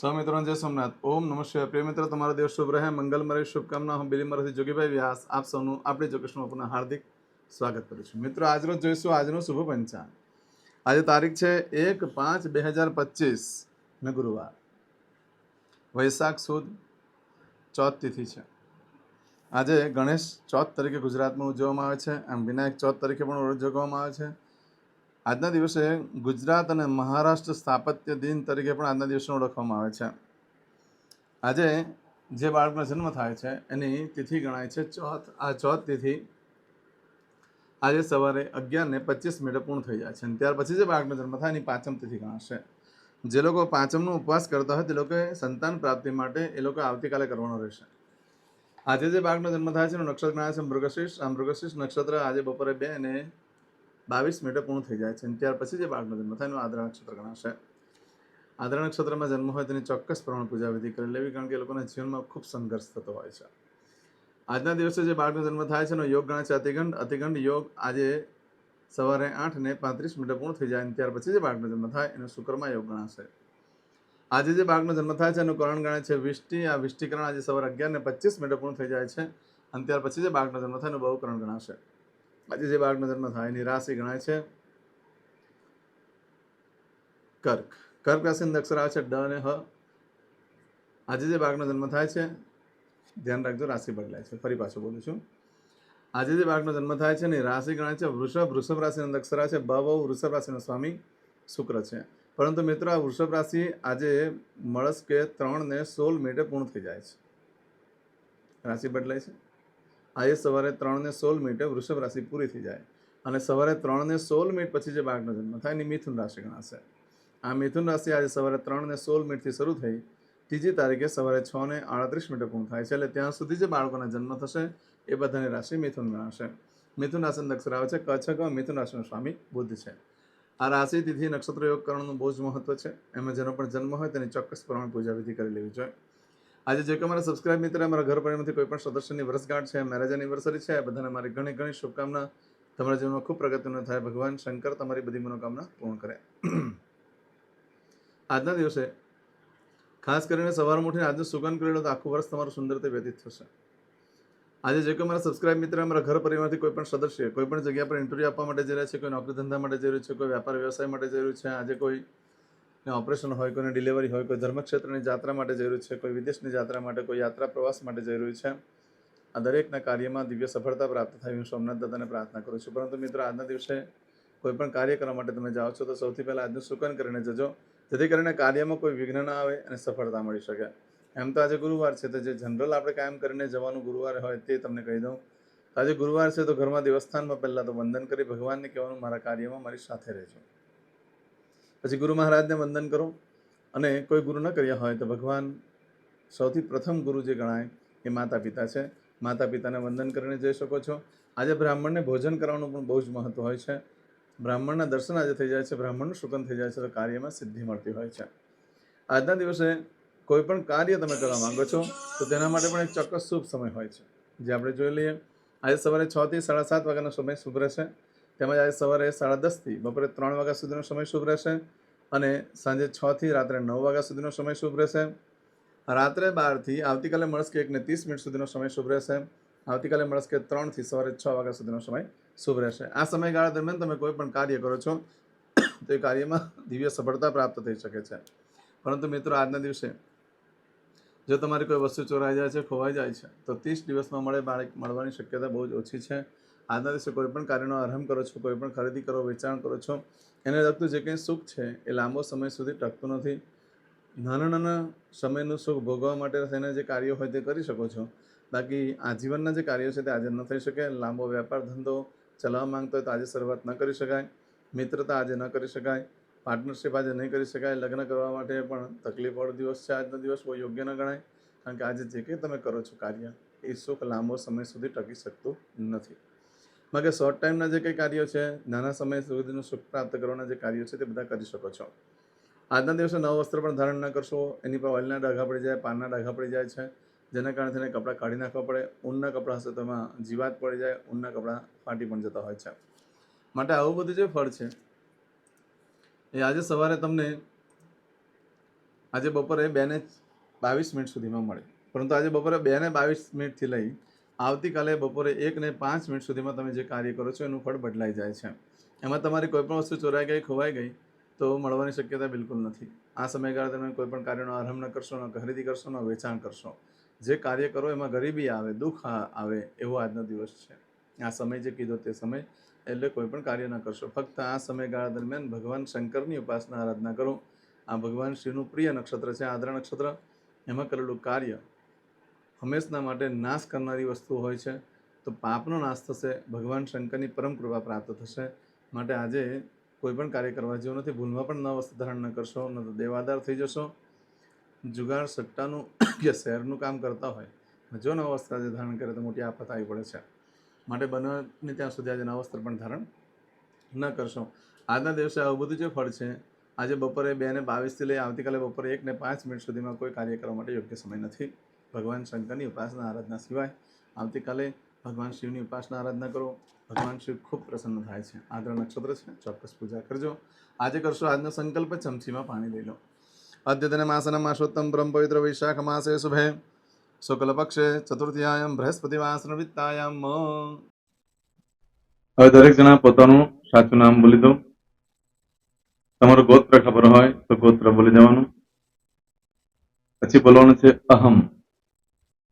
સ્વામિત્રોન જય સોમનાથ. ઓમ નમઃ શિવાય. પ્રિય મિત્રો, તમારો દિવસ શુભ રહે. મંગલમય શુભકામના. હું બિલીમરથી જોગીભાઈ વ્યાસ. આપ સૌનું આપણી જોગેશમાં પુનઃ હાર્દિક સ્વાગત કરું છું. મિત્રો, આજરોજ જોઈશું આજનું શુભ પંચાંગ. આજે તારીખ છે એક પાંચ બે હજાર પચીસ ને ગુરુવાર. વૈશાખ સુદ ચોથ તિથિ છે. આજે ગણેશ ચોથ તરીકે ગુજરાતમાં ઉજવવામાં આવે છે. આમ વિનાયક ચોથ તરીકે પણ ઉજવવામાં આવે છે. આજના દિવસે ગુજરાત અને મહારાષ્ટ્ર સ્થાપત્ય દિન તરીકે પણ આજના દિવસને ઓળખવામાં આવે છે. આજે જે બાળકનો જન્મ થાય છે, એની તિથિ ગણાય છે ચોથ. આ ચોથ તિથિ આજે સવારે અગિયાર ને પચીસ મિનિટે પૂર્ણ થઈ જાય છે અને ત્યાર પછી જે બાળકનો જન્મ થાય, એની પાંચમ તિથિ ગણાશે. જે લોકો પાંચમનો ઉપવાસ કરતા હોય, તે લોકોએ સંતાન પ્રાપ્તિ માટે એ લોકો આવતીકાલે કરવાનો રહેશે. આજે જે બાળકનો જન્મ થાય છે, એનું નક્ષત્ર ગણાય છે મૃગશીર્ષ આ મૃગશીર્ષ નક્ષત્ર આજે બપોરે બે અને બાવીસ મિનિટે પૂર્ણ થઈ જાય છે અને ત્યાર પછી જે બાળકનો જન્મ થાય, એનું આદરા નક્ષત્ર ગણાશે. આદરા નક્ષત્રમાં જન્મ હોય તેની ચોક્કસ પ્રમાણે પૂજા વિધિ કરી લેવી, કારણ કે એ લોકોના જીવનમાં ખૂબ સંઘર્ષ થતો હોય છે. આજના દિવસે જે બાળકનો જન્મ થાય છે, એનો યોગ ગણાય છે અતિગંડ અતિગંડ યોગ આજે સવારે આઠ ને પાંત્રીસ મિનિટે પૂર્ણ થઈ જાય અને ત્યાર પછી જે બાળકનો જન્મ થાય, એનો શુક્રમાં યોગ ગણાશે. આજે જે બાળકનો જન્મ થાય છે, એનું કરણ ગણાય છે વિષ્ટિ આ વિષ્ટિકરણ આજે સવારે અગિયાર ને પચીસ મિનિટે પૂર્ણ થઈ જાય છે અને ત્યાર પછી જે બાળકનો જન્મ થાય, એનું બહુ કરણ ગણાશે. આજે જે બાળકનો જન્મ થાય એની રાશિ ગણાય છે, કર્ક. કર્ક રાશિની અક્ષર આવે છે ડ અને હ. આજે જે બાળકનો જન્મ થાય છે, ધ્યાન રાખજો, રાશિ બદલાય છે. ફરી પાછું બોલું છું. આજે જે બાળકનો જન્મ થાય છે ને રાશિ ગણાય છે, વૃષભ. વૃષભ રાશિના અક્ષર છે બ બહુ વૃષભ રાશિનો સ્વામી શુક્ર છે. પરંતુ મિત્રો, આ વૃષભ રાશિ આજે મળસ કે ત્રણ ને સોળ મિનિટે પૂર્ણ થઈ જાય છે. રાશિ બદલાય છે. આજે સવારે ત્રણને સોળ મિનિટે વૃષભ રાશિ પૂરી થઈ જાય. અને સવારે ત્રણ ને સોળ મિનિટ પછી જે બાળકનો જન્મ થાય એની મિથુન રાશિ ગણાશે. આ મિથુન રાશિ આજે સવારે ત્રણ ને સોળ મિનિટથી શરૂ થઈ, ત્રીજી તારીખે સવારે છ ને આડત્રીસ મિનિટે પૂર્ણ થાય છે. એટલે ત્યાં સુધી જે બાળકોના જન્મ થશે, એ બધાની રાશિ મિથુન ગણાશે. મિથુન રાશિ અક્ષર આવે છે કચ્છ મિથુન રાશિનો સ્વામી બુદ્ધ છે. આ રાશિ, તિથિ, નક્ષત્ર, યોગ કરવાનું બહુ જ મહત્વ છે. એમાં જેનો પણ જન્મ હોય તેની ચોક્કસ પ્રમાણે પૂજા વિધિ કરી લેવી જોઈએ. આજે જે કે અમારા સબસ્ક્રાઇબ મિત્ર, અમારા ઘર પરિવારમાંથી કોઈ પણ સદસ્યની વર્ષગાંઠ છે મેરેજ એનિવર્સરી છે, બધાને મારી ઘણી ઘણી શુભકામના. તમારા જીવનમાં ખૂબ પ્રગતિનો થાય. ભગવાન શંકર તમારી બધી મનોકામના પૂર્ણ કરે. આજના દિવસે ખાસ કરીને સવારમાં ઉઠીને આજનું સુગંધ કરી લો તો આખું વર્ષ તમારું સુંદર રીતે વ્યતીત થશે. આજે જે કોઈ મારા સબસ્ક્રાઇબ મિત્ર, અમારા ઘર પરિવારથી કોઈ પણ સદસ્ય કોઈ પણ જગ્યા પર ઇન્ટરવ્યૂ આપવા માટે જઈ રહ્યા છે, કોઈ નોકરી ધંધા માટે જઈ રહ્યું છે, કોઈ વ્યાપાર વ્યવસાય માટે જઈ રહ્યું છે, આજે કોઈ ઓપરેશન હોય, કોઈને ડિલિવરી હોય, કોઈ ધર્મક્ષેત્રની જાત્રા માટે જરૂર છે, કોઈ વિદેશની જાત્રા માટે, કોઈ યાત્રા પ્રવાસ માટે જરૂર છે. આ દરેકના કાર્યમાં દિવ્ય સફળતા પ્રાપ્ત થાય હું સોમનાથ દાદાને પ્રાર્થના કરું છું. પરંતુ મિત્રો, આજના દિવસે કોઈ પણ કાર્ય કરવા માટે તમે જાઓ છો, તો સૌથી પહેલાં આજનું સુકન કરીને જજો, જેથી કરીને કાર્યમાં કોઈ વિઘ્ન ના આવે અને સફળતા મળી શકે. એમ તો આજે ગુરુવાર છે, તો જે જનરલ આપણે કાયમ કરીને જવાનું ગુરુવાર હોય તે તમને કહી દઉં. આજે ગુરુવાર છે, તો ઘરમાં દેવસ્થાનમાં પહેલાં તો વંદન કરી ભગવાનને કહેવાનું, મારા કાર્યમાં મારી સાથે રહેજો. પછી ગુરુ મહારાજને વંદન કરો. અને કોઈ ગુરુ ન કર્યા હોય તો ભગવાન સૌથી પ્રથમ ગુરુ જે ગણાય એ માતા પિતા છે. માતા પિતાને વંદન કરીને જઈ શકો છો. આજે બ્રાહ્મણને ભોજન કરવાનું પણ બહુ જ મહત્વ હોય છે. બ્રાહ્મણના દર્શન આજે થઈ જાય છે. બ્રાહ્મણનું શુકન થઈ જાય છે તો કાર્યમાં સિદ્ધિ મળતી હોય છે. આજના દિવસે કોઈ પણ કાર્ય તમે કરવા માંગો છો તો તેના માટે પણ એક ચોક્કસ શુભ સમય હોય છે. જે આપણે જોઈ લઈએ. આજે સવારે છ થી સાડા સાત વાગ્યાનો સમય શુભ રહેશે. તેમજ આજે સવારે સાડા દસથી બપોરે ત્રણ વાગ્યા સુધીનો સમય શુભ રહેશે અને સાંજે છથી રાત્રે નવ વાગ્યા સુધીનો સમય શુભ રહેશે. રાત્રે બારથી આવતીકાલે મળસ્કે એકને ત્રીસ મિનિટ સુધીનો સમય શુભ રહેશે. આવતીકાલે મળસ્કે ત્રણથી સવારે છ વાગ્યા સુધીનો સમય શુભ રહેશે. આ સમયગાળા દરમિયાન તમે કોઈ પણ કાર્ય કરો છો, તો એ કાર્યમાં દિવ્ય સફળતા પ્રાપ્ત થઈ શકે છે. પરંતુ મિત્રો, આજના દિવસે જો તમારી કોઈ વસ્તુ ચોરાઈ જાય છે, ખોવાઈ જાય છે, તો ત્રીસ દિવસમાં મળે બાળક મળવાની શક્યતા બહુ જ ઓછી છે. આજના દિવસે કોઈ પણ કાર્યનો આરંભ કરો છો, કોઈ પણ ખરીદી કરો, વેચાણ કરો છો, એને લગતું જે કંઈ સુખ છે એ લાંબો સમય સુધી ટકતું નથી. નાના નાના સમયનું સુખ ભોગવવા માટે થઈને જે કાર્યો હોય તે કરી શકો છો. બાકી આજીવનના જે કાર્યો છે તે આજે ન થઈ શકે. લાંબો વેપાર ધંધો ચલાવવા માંગતો હોય તો આજે શરૂઆત ન કરી શકાય. મિત્રતા આજે ન કરી શકાય. પાર્ટનરશિપ આજે નહીં કરી શકાય. લગ્ન કરવા માટે પણ તકલીફવાળો દિવસ છે. આજનો દિવસ બહુ યોગ્ય ન ગણાય. કારણ કે આજે જે કંઈ તમે કરો છો કાર્ય, એ સુખ લાંબો સમય સુધી ટકી શકતું નથી. બાકી શોર્ટ ટાઈમના જે કંઈ કાર્યો છે, નાના સમય સુધીનું સુખ પ્રાપ્ત કરવાના જે કાર્યો છે, તે બધા કરી શકો છો. આજના દિવસે નવા વસ્ત્ર પણ ધારણ ન કરશો. એની પર ઓઇલના ડાઘા પડી જાય પાનના ડાઘા પડી જાય છે. જેના કારણે તેને કપડાં કાઢી નાખવા પડે. ઊનના કપડાં હશે તો એમાં જીવાત પડી જાય. ઊનના કપડાં ફાટી પણ જતા હોય છે. માટે આવું બધું જે ફળ છે, એ આજે સવારે તમને આજે બપોરે બે ને બાવીસ મિનિટ સુધીમાં મળે. પરંતુ આજે બપોરે બે ને બાવીસ મિનિટથી લઈ આવતીકાલે બપોરે એકને પાંચ મિનિટ સુધીમાં તમે જે કાર્ય કરો છો, એનું ફળ બદલાઈ જાય છે. એમાં તમારી કોઈપણ વસ્તુ ચોરાઈ ગઈ, ખોવાઈ ગઈ, તો મળવાની શક્યતા બિલકુલ નથી. આ સમયગાળા તમે કોઈપણ કાર્યનો આરંભ ન કરશો, ન ખરીદી કરશો, ન વેચાણ કરશો. જે કાર્ય કરો, એમાં ગરીબી આવે, દુઃખ આવે, એવો આજનો દિવસ છે. આ સમય જે કીધો તે સમય, એટલે કોઈ પણ કાર્ય ન કરશો. ફક્ત આ સમયગાળા દરમિયાન ભગવાન શંકરની ઉપાસના આરાધના કરો. આ ભગવાન શિવનું પ્રિય નક્ષત્ર છે, આદ્રા નક્ષત્ર. એમાં કરેલું કાર્ય હંમેશના માટે નાશ કરનારી વસ્તુ હોય છે, તો પાપનો નાશ થશે, ભગવાન શંકરની પરમ કૃપા પ્રાપ્ત થશે. માટે આજે કોઈ પણ કાર્ય કરવા જેવું નથી, ભૂલમાં પણ ન વસ્ત્ર ધારણ ન કરશો, ન તો દેવાદાર થઈ જશો. જુગાર સટ્ટાનું કે શહેરનું કામ કરતા હોય. જો નવા વસ્ત્ર આજે ધારણ કરે તો મોટી આફત આવી પડે છે. માટે બને ત્યાં સુધી આજે નવા પણ ધારણ ન કરશો. આજના દિવસે આવું બધું જે ફળ છે, આજે બપોરે બે ને બાવીસથી લઈ આવતીકાલે બપોરે એક ને પાંચ મિનિટ સુધીમાં કોઈ કાર્ય કરવા માટે યોગ્ય સમય નથી. ભગવાન શંકરની ઉપાસના આરાધના સિવાય આવતીકાલે ભગવાન શિવની ઉપાસના આરાધના કરો. ભગવાન શિવ ખૂબ પ્રસન્ન થાય છે. આદ્ર નક્ષત્ર છે, ચોક્કસ પૂજા કરજો. આજે કરશો આજનો સંકલ્પ, ચમચીમાં પાણી લઈ લો. અદ્યતન માસન માસોત્તમ બ્રહ્મ પવિત્ર વૈશાખ માસે શુભે. શુક્લ પક્ષે ચતુર્થીયાયમ બૃહસ્પતિ વાસન વિત્તાયામ હવે દરેક જણા પોતાનું સાચું નામ બોલી દો. તમારું ગોત્ર ખબર હોય તો ગોત્ર બોલી દેવાનું. પછી બોલવાનું છે અહમ.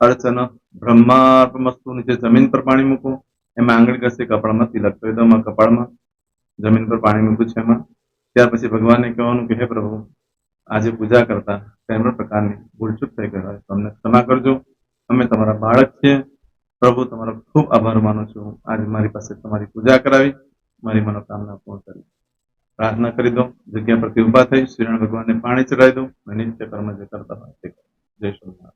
અર્ચન બ્રહ્માર્પમસ્તુ નીચે જમીન પર પાણી મૂકો એમાં આંગળી કરશે કપાળમાં તિલક કરી દો કપાળમાં જમીન પર પાણી મૂકું છે એમાં. ત્યાર પછી ભગવાનને કહેવાનું કે, હે પ્રભુ, આજે પૂજા કરતા કોઈ પ્રકારની ભૂલચૂક થઈ ગઈ હોય તમને ક્ષમા કરજો. અમે તમારા બાળક છીએ. પ્રભુ, તમારો ખૂબ આભાર માનું છું. આજે મારી પાસે તમારી પૂજા કરાવી, મારી મનોકામના પૂર્ણ કરી. પ્રાર્થના કરી દો જગ્યા પરથી ઊભા થઈ શ્રીરણ ભગવાનને પાણી ચડાવી દો અને નિત્ય કર્મ જે કરતા હોય જય શ્રી